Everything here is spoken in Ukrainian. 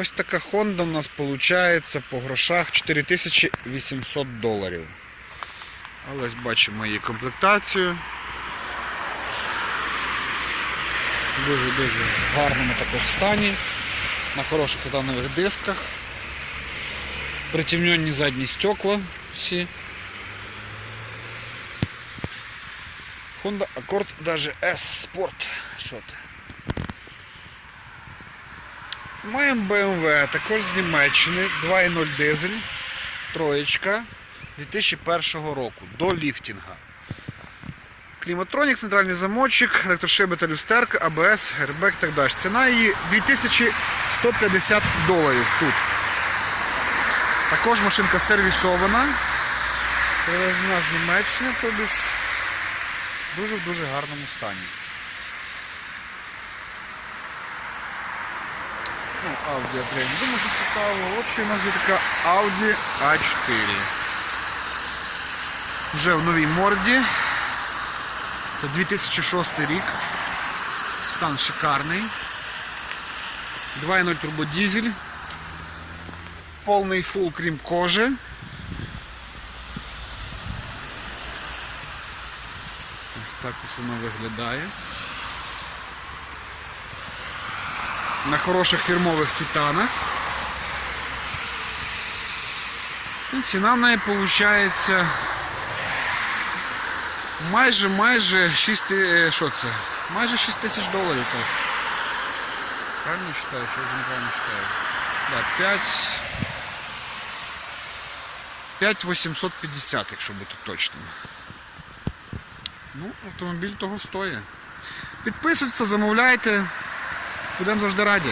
Ось така Honda у нас виходить по грошах 4800 доларів. Але ось бачимо її комплектацію. Дуже-дуже гарному такому стані. На хороших титанових дисках. Притемнені задні стекла всі. Honda Accord даже S Sport. Що ти? Маємо BMW, також з Німеччини, 2.0 дизель, троєчка 2001 року, до ліфтінга. Кліматронік, центральний замочок, електрошиби та люстерка, АБС, гербек так далі. Ціна її 2150 доларів тут. Також машинка сервісована, привезена з Німеччини, тобі ж дуже в дуже гарному стані. Ну, Audi A3 не думаю, що цікаво. От ще у нас є така Audi A4. Вже в новій морді. Це 2006 рік. Стан шикарний. 2.0 турбодізель. Повний фул, крім кожи. Ось так ось воно виглядає. На хороших фірмових титанах. І ціна в неї виходить майже майже 6 е, що це? Майже 6 тисяч доларів так. Правильно вважаю, чи я вже неправильно вважаю? Да, 5 5850, якщо бути точним. Ну, автомобіль того стоїть. Підписуйтесь, замовляйте. Будемо завжди раді.